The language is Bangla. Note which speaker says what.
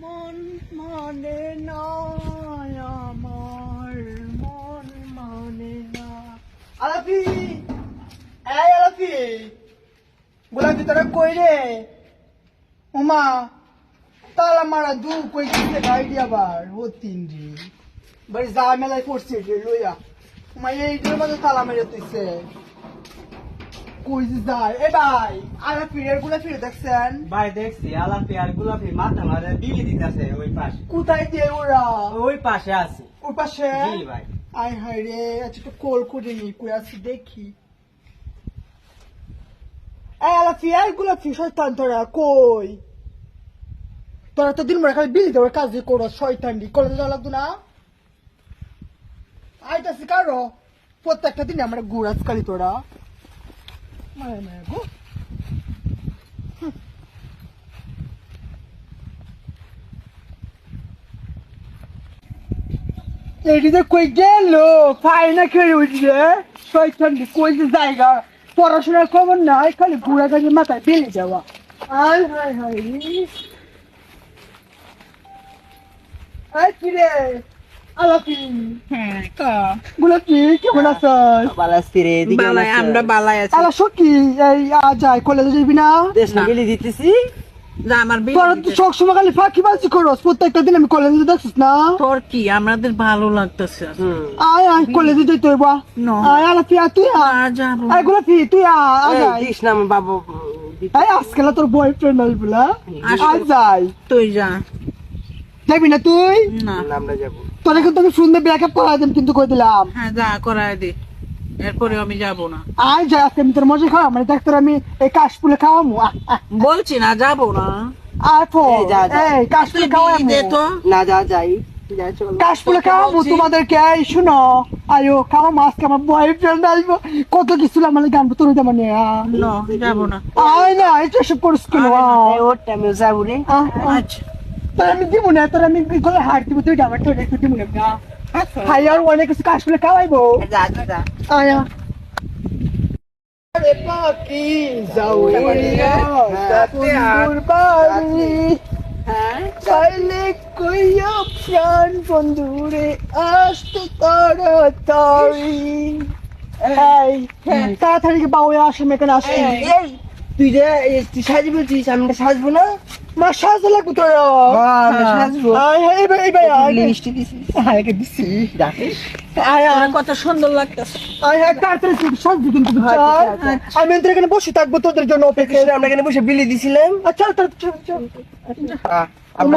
Speaker 1: মন মানে না আমার মন মানে না। আলাপি! এই আলাপি! গোলাপি তোরা কই রে? উমা, তালা মারা দু কই গেছে গাড়ি আবার? ও তিন রে। বাড়ি যা মেলায় পড়ছে রে, লইয়া। উমা এইটার মধ্যে তালা মেরে তুইছে কই যে যায় এ ভাই আলাপি এর গোলাপি রে দেখছেন?
Speaker 2: ভাই দেখছি আলাপি আর গোলাপি মাথা মারে বিলি দিতেছে ওই পাশে।
Speaker 1: কোথায় দিয়ে ওরা?
Speaker 2: ওই পাশে আছে।
Speaker 1: ওর পাশে?
Speaker 2: জি ভাই।
Speaker 1: আয় হায় রে আচ্ছা একটু কল করে নি কই আছি দেখি। এই আলাফি এই গোলাপি শয়তান তোরা কই? তোরা তো দিন মনে খালি বিলি দেওয়ার কাজ করো শয়তান দি কলেজে যাওয়া লাগতো না? আইতাছি কারও? প্রত্যেকটা দিন আমরা ঘুরাস কালি তোরা। মায়া মায়া গো এদিকে কই গেল? ফাইনা খেয়ে উঠছে? শয়তান দি কই যে জায়গা? পড়াশোনার খবর নাই, খালি ঘুরা গাড়ি মাথায় বেলে যাওয়া আয়, হায় হায়। আয় কি
Speaker 3: হ্যাঁ ক?
Speaker 1: গোলাপি কেমন আছিস?
Speaker 2: বালাস্তি রে
Speaker 3: বালাই আমরা বালাই আছি।
Speaker 1: আলা সখি এই আজ যাই কলেজে যাবি না?
Speaker 2: দেশ
Speaker 3: না।
Speaker 2: বিলি দিতেছি?
Speaker 3: যা আমার বিয়ে
Speaker 1: তোরা তো
Speaker 3: দিতে-
Speaker 1: সব সময় খালি ফাঁকি বাজি করস প্রত্যেকটা দিন আমি কলেজে দেখছিস না?
Speaker 3: তোর কি? আমাদের ভালো লাগতেছে
Speaker 1: আয় আয় কলেজে. আয় আলাপি আয় তুই আয়। গোলাপি তুই আয় আয়
Speaker 2: দিস না বাবু
Speaker 1: এই আজকাল তোর বয়ফ্রেন্ড আসবে না?
Speaker 3: আসো।
Speaker 1: যাই।
Speaker 3: তুই যা।
Speaker 1: যাবি না তুই?
Speaker 3: না।
Speaker 2: আমরা যাব।
Speaker 1: তোরা কিন্তু আমি সুন্দর ব্রেকআপ করা দিম কিন্তু কই দিলাম।
Speaker 3: হ্যাঁ যা করায় দে। এরপরে আমি যাব না।
Speaker 1: আয় যাই আজকে আমি তোর মজা খাওয়া মানে দেখ তোর আমি এই কাশফুলে খাওয়ামু
Speaker 3: বলছি না যাব না।
Speaker 1: আয় ফো
Speaker 2: এই যা, যা।
Speaker 1: এই কাশফুলে খাওয়ামু
Speaker 2: না যা যাই।
Speaker 1: কাশফুলে
Speaker 3: তোকে
Speaker 1: তোমাদেরকে। এই শুনো। আয়ো খাওয়া মাছ আমার বয়ফ্রেন্ড আসব কত কিছু আমার গান তোর মানে।
Speaker 3: না যাব না।
Speaker 1: আয় না এটা সব করিস কেন?
Speaker 2: ওর টাইমে যাব রে।
Speaker 1: আহ, আহ।
Speaker 3: আচ্ছা।
Speaker 1: তোর আমি দিব না তোর আমি গলে হার দিব তুই ডাবার তোর একটু দিব না হাই আর অনেক কিছু কাশফুলে খাওয়াইবো।
Speaker 3: যা যা, যা।
Speaker 1: আয়া। পাখি যাও উড়িয়া সুন্দর বাড়ি
Speaker 3: হ্যাঁ।
Speaker 1: চাইলে কইয়া প্রাণ বন্ধুরে আসতে তাড়াতাড়ি। এই তাড়াতাড়ি কি বাউয়া আসে মেকান আসে
Speaker 2: তুই যে এই তুই সাজি বলছিস আমি এটা সাজবো না।
Speaker 1: মা সাজা লাগবে তোর
Speaker 2: হ্যাঁ, সাজবো।
Speaker 1: হ্যাঁ দিছি
Speaker 3: তোরা কত সুন্দর লাগতেছে।
Speaker 1: আয় হ্যাঁ সাজবি আমি এখানে এখানে বসে থাকব তোদের জন্য অপেক্ষা
Speaker 2: আমরা এখানে বসে বিলি দিছিলাম।
Speaker 1: আচ্ছা চল চল চল
Speaker 2: আহ,